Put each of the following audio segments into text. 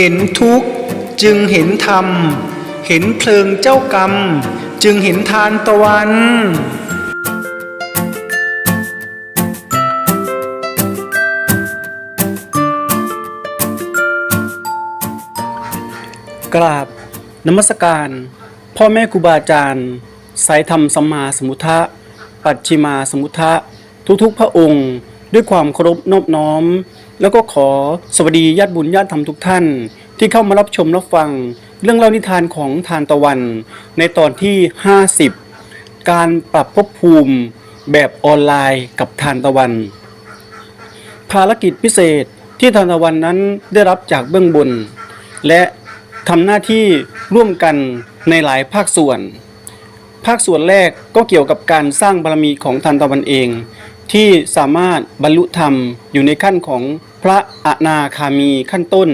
เห็นทุกข์จึงเห็นธรรม เห็นเพลิงเจ้ากรรม จึงเห็นทานตะวัน กราบนมัสการ พ่อแม่ครูบาอาจารย์สายธรรมสัมมาสมุทะ ปัจฉิมาสมุทะ ทุกๆพระองค์ ด้วยความเคารพนอบน้อม แล้วก็ขอสวัสดีญาติบุญญาติธรรมทุกท่าน ที่เข้ามารับชมรับฟัง เรื่องเล่านิทานของทานตะวัน ในตอนที่ 50 การปรับภพภูมิแบบออนไลน์กับทานตะวัน ภารกิจพิเศษที่ทานตะวันนั้นได้รับจากเบื้องบน และทำหน้าที่ร่วมกันในหลายภาคส่วน ภาคส่วนแรกก็เกี่ยวกับการสร้างบารมีของทานตะวันเอง ที่สามารถบรรลุธรรมอยู่ในขั้นของพระอนาคามีขั้นต้น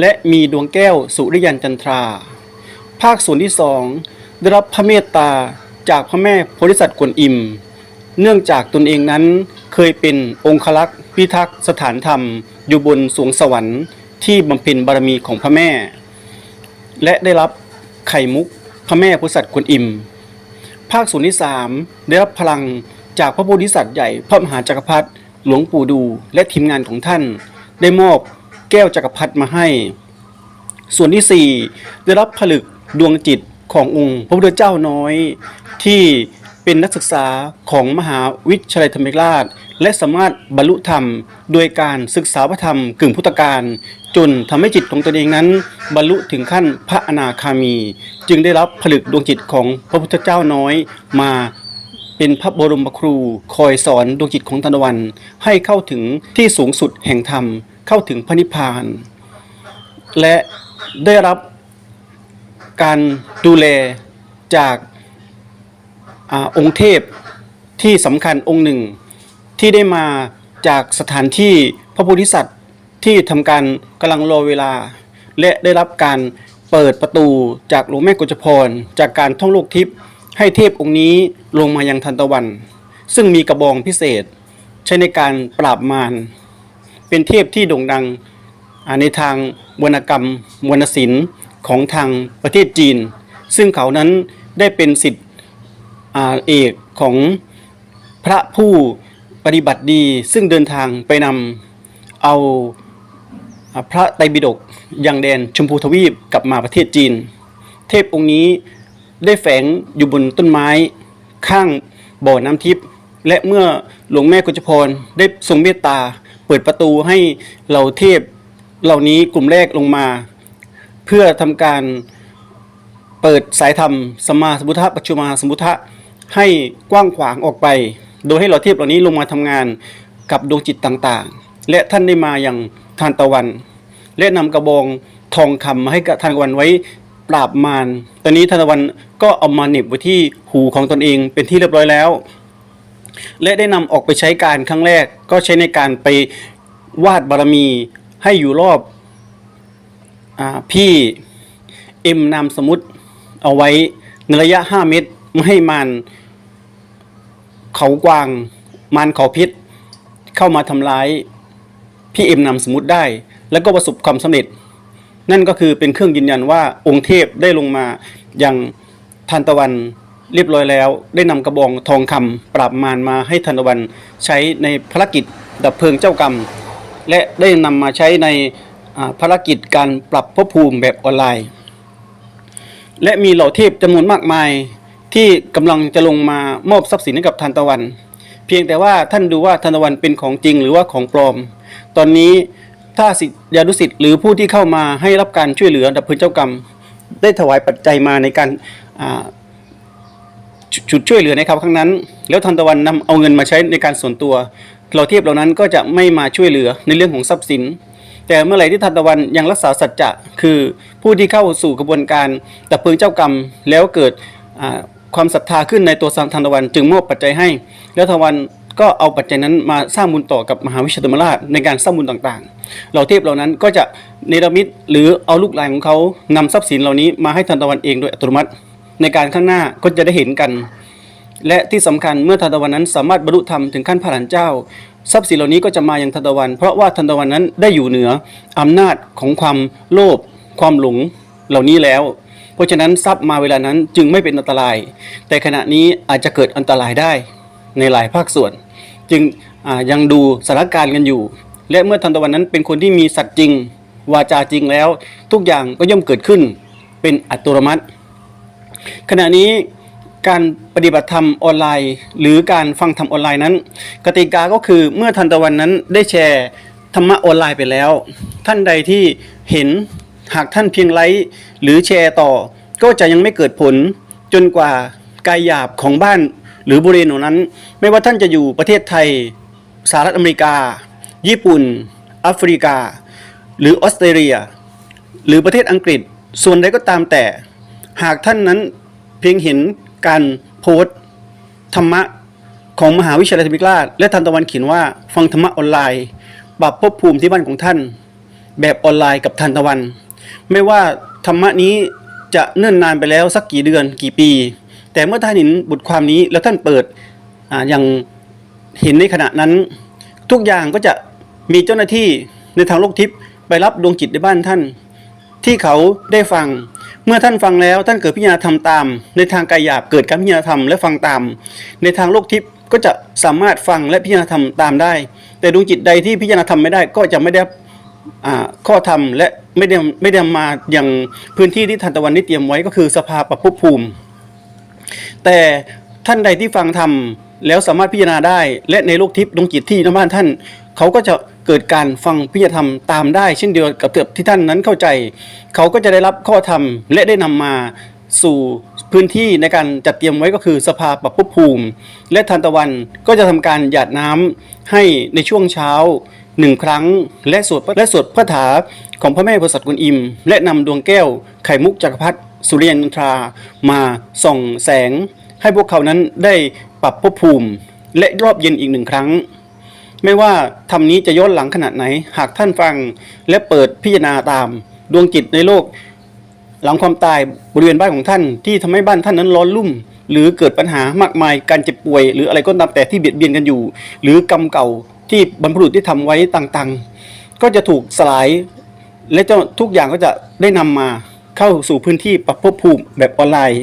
และมีดวงแก้วสุริยันจันทรา ภาคส่วนที่สองได้รับพระเมตตาจากพระแม่โพธิสัตว์กวนอิม เนื่องจากตนเองนั้นเคยเป็นองคลักษ์พิทักษ์สถานธรรมอยู่บนสวงสวรรค์ที่บำเพ็ญบารมีของพระแม่ และได้รับไข่มุกพระแม่โพธิสัตว์กวนอิม ภาคส่วนที่สามได้รับพลัง จากพระโพธิสัตว์ใหญ่พระมหาจักรพรรดิหลวงปู่ดูและทีมงานของท่าน ได้มอบแก้วจักรพรรดิมาให้ ส่วนที่ 4 ได้รับผลึกดวงจิตขององค์พระพุทธเจ้าน้อย ที่เป็นนักศึกษาของมหาวิทยาลัยธรรมราช และสามารถบรรลุธรรม โดยการศึกษาพระธรรมกึ่งพุทธการ จนทำให้จิตของตนเองนั้น บรรลุถึงขั้นพระอนาคามี จึงได้รับผลึกดวงจิตของพระพุทธเจ้าน้อยมา เป็นพระบรมครูคอยสอนดวงจิตของตนวัน ให้เข้าถึงที่สูงสุดแห่งธรรม เข้าถึงพระนิพพาน และได้รับการดูแลจากอาองค์เทพที่สำคัญองค์หนึ่ง ที่ได้มาจากสถานที่พระโพธิสัตว์ที่ทำการกำลังรอเวลา และได้รับการเปิดประตูจากหลวงแม่กุจพร จากการท่องโลกทิพย์ ให้เทพองค์นี้ลงมายังทันตะวัน ซึ่งมีกระบองพิเศษ ใช้ในการปราบมารเป็นเทพที่โด่งดังในทางวรรณกรรมวรรณศิลป์ของทางประเทศจีน ซึ่งเขานั้นได้เป็นสิทธิ์อ่าเอกของพระผู้ปฏิบัติดีซึ่งเดินทางไปนำเอาพระไตรปิฎกยังแดนชมพูทวีปกลับมาประเทศจีน เทพองค์นี้ ได้แฝงอยู่บนต้นไม้ ข้างบ่อน้ำทิพย์และเมื่อหลวงแม่กุจพรได้ทรงเมตตา เปิดประตูให้เหล่าเทพเหล่านี้กลุ่มแรกลงมา เพื่อทำการเปิดสายธรรมสมมาสมุทธะปัจจุมาสมุทธะให้กว้างขวางออกไป โดยให้เหล่าเทพเหล่านี้ลงมาทำงานกับดวงจิตต่างๆ และท่านได้มาอย่างทานตะวัน และนำกระบองทองคำมาให้กับทานตะวันไว้ ปราบมารตอนนี้ทานวันก็เอามาเหน็บไว้ที่หูของตนเองเป็นที่เรียบร้อยแล้ว และได้นำออกไปใช้การครั้งแรก ก็ใช้ในการไปวาดบารมีให้อยู่รอบอพี่เอ็มนามสมุติเอาไว้ในระยะ 5 เมตรไม่ให้มันเขากวางมันเขาพิษเข้ามาทำร้ายพี่เอ็มนามสมุติได้ แล้วก็ประสบความสำเร็จ นั่นก็คือเป็นเครื่องยืนยันว่าองค์เทพได้ลงมาอย่างทานตะวันเรียบร้อยแล้ว ได้นำกระบองทองคำปราบมารมาให้ทานตะวันใช้ในภารกิจดับเพลิงเจ้ากรรม และได้นำมาใช้ในภารกิจการปรับภพภูมิแบบออนไลน์ และมีเหล่าเทพจำนวนมากมายที่กำลังจะลงมามอบทรัพย์สินให้กับทานตะวัน เพียงแต่ว่าท่านดูว่าทานตะวันเป็นของจริงหรือว่าของปลอม ตอนนี้ ถ้าสิทธิยานุสิทธิ์หรือผู้ที่เข้ามาให้รับการช่วยเหลือดับเพลิงเจ้ากรรม ได้ถวายปัจจัยมาในการอ่าชุดช่วยเหลือในคราวครั้งนั้น แล้วทันตะวันนำเอาเงินมาใช้ในการส่วนตัวเราเทียบเหล่านั้นก็จะไม่มาช่วยเหลือในเรื่องของทรัพย์สิน แต่เมื่อไหร่ที่ทันตะวันยังรักษาสัจจะคือผู้ที่เข้าสู่กระบวนการดับเพลิงเจ้ากรรม แล้วเกิดความศรัทธาขึ้นในตัวทันตะวัน จึงมอบปัจจัยให้ แล้วทันตะวัน ก็เอาปัจจัยนั้นมาสร้างบุญต่อกับมหาวิชาธรรมราชในการสร้างบุญต่างๆ เหล่าเทพเหล่านั้นก็จะเนรมิตหรือเอาลูกหลานของเขานำทรัพย์สินเหล่านี้มาให้ทันตะวันเองโดยอัตโนมัติ ในการข้างหน้าก็จะได้เห็นกัน และที่สำคัญเมื่อทานตะวันนั้นสามารถบรรลุธรรมถึงขั้นพระหลานเจ้า ทรัพย์สินเหล่านี้ก็จะมาอยังทันตะวัน เพราะว่าทันตะวันนั้นได้อยู่เหนืออำนาจของความโลภความหลงเหล่านี้แล้วเพราะฉะนั้นทรัพย์มาเวลานั้นจึงไม่เป็นอันตราย แต่ขณะนี้อาจจะเกิดอันตรายได้ในหลายภาคส่วน จึงยังดูสถานการณ์กันอยู่ และเมื่อทันตะวันนั้นเป็นคนที่มีสัตย์จริง วาจาจริงแล้ว ทุกอย่างก็ย่อมเกิดขึ้นเป็นอัตโนมัติ ขณะนี้การปฏิบัติธรรมออนไลน์ หรือการฟังธรรมออนไลน์นั้น กติกาก็คือเมื่อทันตะวันนั้นได้แชร์ธรรมะออนไลน์ไปแล้ว ท่านใดที่เห็นหากท่านเพียงไลค์หรือแชร์ต่อ ก็จะยังไม่เกิดผลจนกว่ากายหยาบของบ้าน หรือบริเวณนั้น ไม่ว่าท่านจะอยู่ประเทศไทยสหรัฐอเมริกา ญี่ปุ่นแอฟริกา หรือออสเตรเลีย หรือประเทศอังกฤษส่วนใดก็ตามแต่ หากท่านนั้นเพียงเห็นการโพสต์ธรรมะของมหาวิทยาลัยธรรมิราช และทันตะวันเขียนว่าฟังธรรมะออนไลน์ปรับภพภูมิที่บ้านของท่าน แบบออนไลน์กับทันตะวัน ไม่ว่าธรรมะนี้จะเนิ่นนานไปแล้วสักกี่เดือนกี่ปี แต่เมื่อท่านเห็นบทความนี้แล้วท่านเปิดอาอย่างเห็นในขณะนั้น ทุกอย่างก็จะมีเจ้าหน้าที่ในทางโลกทิพย์ไปรับดวงจิตในบ้านท่าน ที่เขาได้ฟัง เมื่อท่านฟังแล้วท่านเกิดพิจารณาทำตาม ในทางกายหยาบเกิดการพิจารณาธรรมและฟังตาม ในทางโลกทิพย์ก็จะสามารถฟังและพิจารณาธรรมตามได้ แต่ดวงจิตใดที่พิจารณาธรรมไม่ได้ก็จะไม่ได้ข้อธรรมและไม่ได้ไม่ได้มาอย่างพื้นที่ที่ทันตะวันได้เตรียมไว้ก็คือสภาปรับภพภูมิ แต่ท่านใดที่ฟังธรรมแล้วสามารถพิจารณาได้ และในโลกทิพย์ดวงจิตที่นบ้านท่าน เขาก็จะเกิดการฟังพิจารณาธรรมตามได้ เช่นเดียวกับที่ท่านนั้นเข้าใจ เขาก็จะได้รับข้อธรรมและได้นำมาสู่พื้นที่ในการจัดเตรียมไว้ก็คือสภาปรับภพภูมิ และทันตะวันก็จะทำการหยาดน้ำให้ในช่วงเช้าหนึ่งครั้ง และสวดและสวดพระถาของพระแม่โพธิ์สัตว์กุนอิม และนำดวงแก้วไข่มุกจักรพรรดิ สุริยันทรามาส่องแสง ให้พวกเขานั้นได้ปรับภพภูมิ และรอบเย็นอีกหนึ่งครั้ง ไม่ว่าทำนี้จะย้อนหลังขนาดไหน หากท่านฟังและเปิดพิจารณาตาม ดวงจิตในโลก หลังความตายบริเวณบ้านของท่านที่ทำให้บ้านท่านนั้นร้อนรุ่ม หรือเกิดปัญหามากมายการเจ็บป่วย หรืออะไรก็ตามแต่ที่เบียดเบียนกันอยู่ หรือกรรมเก่าที่บรรพบุรุษที่ทำไว้ต่างๆ ก็จะถูกสลาย และเจ้าทุกอย่างก็จะได้นำมา เข้าสู่พื้นที่ปรับภพภูมิแบบออนไลน์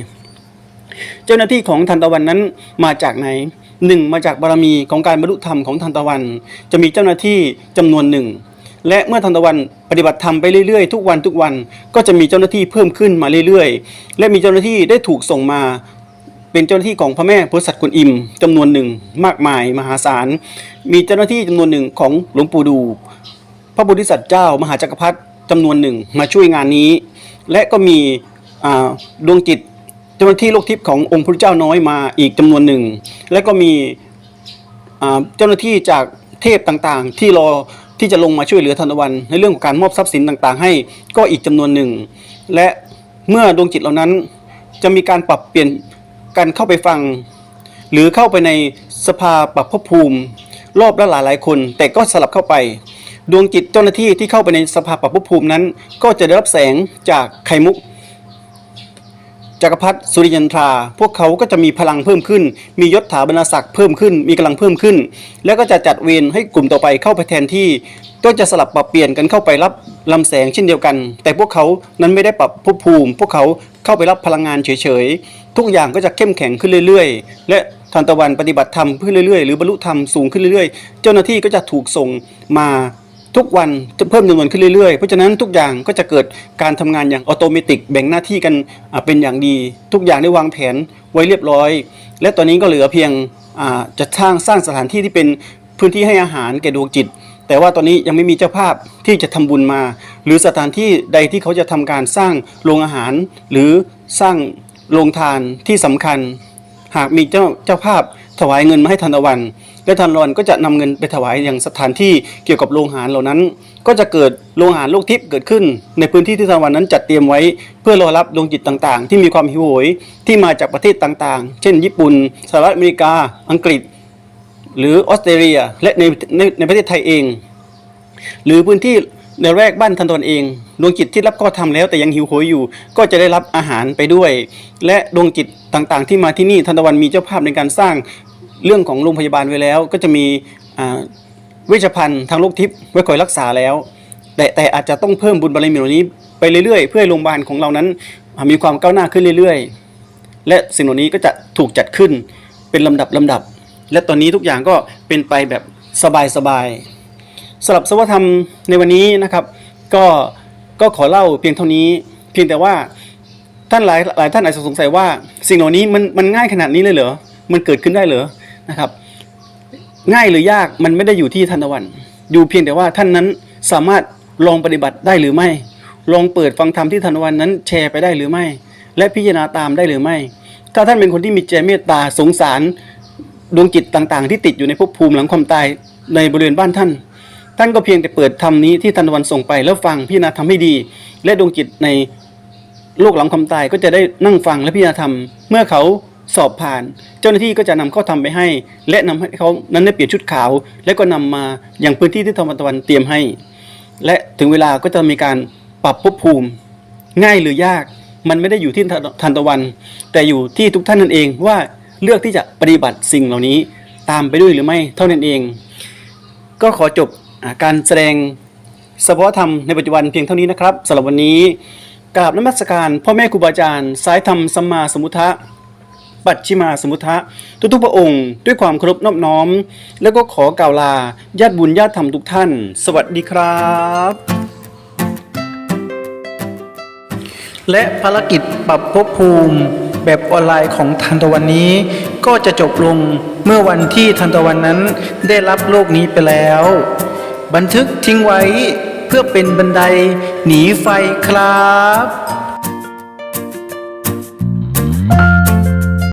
เจ้าหน้าที่ของทันตะวันนั้นมาจากไหนหนึ่งมาจากบารมีของการบรรลุธรรมของทันตะวัน จะมีเจ้าหน้าที่จำนวนหนึ่งและเมื่อทันตะวันปฏิบัติธรรมไปเรื่อยๆ ทุกวันทุกวันก็จะมีเจ้าหน้าที่เพิ่มขึ้นมาเรื่อยๆ และมีเจ้าหน้าที่ได้ถูกส่งมา เป็นเจ้าหน้าที่ของพระแม่โพธิสัตว์กุนอิมจำนวนหนึ่งมากมายมหาศาล มีเจ้าหน้าที่จำนวนหนึ่งของหลวงปู่ดู พระโพธิสัตว์เจ้ามหาจักรพรรดิจำนวนหนึ่งมาช่วยงานนี้ และก็มีดวงจิตเจ้าหน้าที่โลกทิพย์ขององค์พระเจ้าน้อยมาอีกจำนวนหนึ่ง และก็มีเจ้าหน้าที่จากเทพต่างๆ ที่รอที่จะลงมาช่วยเหลือธนวัน ในเรื่องของการมอบทรัพย์สินต่างๆ ให้ก็อีกจำนวนหนึ่ง และเมื่อดวงจิตเหล่านั้นจะมีการปรับเปลี่ยนการเข้าไปฟัง หรือเข้าไปในสภาปรับภพภูมิ รอบละหลายหลายคน แต่ก็สลับเข้าไป ดวงจิต เจ้าหน้าที่ที่เข้าไปในสภาปรับภูมินั้น ก็จะได้รับแสงจากไข่มุก จักรพรรดิสุริยันทรา พวกเขาก็จะมีพลังเพิ่มขึ้น มียศถาบรรณศักดิ์เพิ่มขึ้น มีกำลังเพิ่มขึ้น แล้วก็จะจัดเวรให้กลุ่มต่อไปเข้าไปแทนที่ ก็จะสลับปรับเปลี่ยนกันเข้าไปรับลำแสงเช่นเดียวกัน แต่พวกเขานั้นไม่ได้ปรับภพภูมิ พวกเขาเข้าไปรับพลังงานเฉยๆ ทุกอย่างก็จะเข้มแข็งขึ้นเรื่อยๆ และทานตะวันปฏิบัติธรรมขึ้นเรื่อยๆ หรือบรรลุธรรมสูงขึ้นเรื่อยๆ เจ้าหน้าที่ก็จะถูกส่งมา ทุกวันจะเพิ่มจำนวนขึ้นเรื่อยๆ เพราะฉะนั้นทุกอย่างก็จะเกิดการทำงานอย่างอัตโนมัติแบ่งหน้าที่กันเป็นอย่างดี ทุกอย่างได้วางแผนไว้เรียบร้อย และตอนนี้ก็เหลือเพียงจะสร้างสร้างสถานที่ที่เป็นพื้นที่ให้อาหารแก่ดวงจิต แต่ว่าตอนนี้ยังไม่มีเจ้าภาพที่จะทำบุญมา หรือสถานที่ใดที่เขาจะทำการสร้างโรงอาหาร หรือสร้างโรงทานที่สำคัญ หากมีเจ้าเจ้าภาพถวายเงินมาให้ทันตะวัน และทันวันก็จะนำเงินไปถวายอย่างสถานที่เกี่ยวกับโรงหารเหล่านั้น ก็จะเกิดโรงหารโลกทิพย์เกิดขึ้น ในพื้นที่ที่ทันวันนั้นจัดเตรียมไว้ เพื่อรอรับดวงจิตต่างๆ ที่มีความหิวโหยที่มาจากประเทศต่างๆ เช่น ญี่ปุ่นสหรัฐอเมริกา อังกฤษ หรือออสเตรเลียและในในในประเทศไทยเอง หรือพื้นที่ในแรกบ้านทันตนเอง ดวงจิตที่รับข้อธรรมแล้วแต่ยังหิวโหยอยู่ ก็จะได้รับอาหารไปด้วย และดวงจิตต่างๆ ที่มาที่นี่ทันตะวันมีเจ้าภาพในการสร้าง เรื่องของโรงพยาบาลไว้แล้ว ก็จะมีเวชภัณฑ์ทางโลกทิพย์ไว้คอยรักษาแล้ว แต่แต่อาจจะต้องเพิ่มบุญบารมีเหล่านี้ไปเรื่อยๆ เพื่อให้โรงพยาบาลของเรานั้นมีความก้าวหน้าขึ้นเรื่อยๆ และสิ่งเหล่านี้ก็จะถูกจัดขึ้นเป็นลำดับลำดับ และตอนนี้ทุกอย่างก็เป็นไปแบบสบายๆสำหรับสวัสธรรมในวันนี้นะครับก็ก็ขอเล่าเพียงเท่านี้ เพียงแต่ว่าท่านหลายหลายท่านอาจจะสงสัยว่า สิ่งเหล่านี้มันมันง่ายขนาดนี้เลยเหรอมันเกิดขึ้นได้เหรอ นะครับ ง่ายหรือยากมันไม่ได้อยู่ที่ทันตะวัน อยู่เพียงแต่ว่าท่านนั้นสามารถลองปฏิบัติได้หรือไม่ ลองเปิดฟังธรรมที่ทันตะวันนั้นแชร์ไปได้หรือไม่ และพิจารณาตามได้หรือไม่ ถ้าท่านเป็นคนที่มีใจเมตตาสงสารดวงจิตต่างๆ ที่ติดอยู่ในภพภูมิหลังความตายในบริเวณบ้านท่าน ท่านก็เพียงแต่เปิดธรรมนี้ที่ทันตะวันส่งไปแล้วฟังพิจารณาทำให้ดี และดวงจิตในโลกหลังความตายก็จะได้นั่งฟังและพิจารณาธรรมเมื่อเขา สอบผ่าน เจ้าหน้าที่ก็จะนำเข้าทำไปให้ และนำให้เขานั้นได้เปลี่ยนชุดขาว และก็นำมาอย่างพื้นที่ที่ธรรมตะวันเตรียมให้ และถึงเวลาก็จะมีการปรับภพภูมิ ง่ายหรือยาก มันไม่ได้อยู่ที่ทันตะวัน แต่อยู่ที่ทุกท่านนั่นเองว่าเลือกที่จะปฏิบัติสิ่งเหล่านี้ตามไปด้วยหรือไม่เท่านั้นเอง ก็ขอจบอการแสดงสภาวธรรมในปัจจุบันเพียงเท่านี้นะครับสำหรับวันนี้กราบนมัสการพ่อแม่ครูบาอาจารย์ สายธรรมสัมมาสมมุทะ ปัจฉิมาสมุทะทุกๆพระองค์ ด้วยความเคารพนอบน้อม แล้วก็ขอกล่าวลาญาติบุญญาติธรรมทุกท่าน สวัสดีครับ และภารกิจปรับภพภูมิแบบออนไลน์ของทันตะวันนี้ ก็จะจบลงเมื่อวันที่ทันตะวันนั้นได้รับโลกนี้ไปแล้ว บันทึกทิ้งไว้เพื่อเป็นบันไดหนีไฟครับ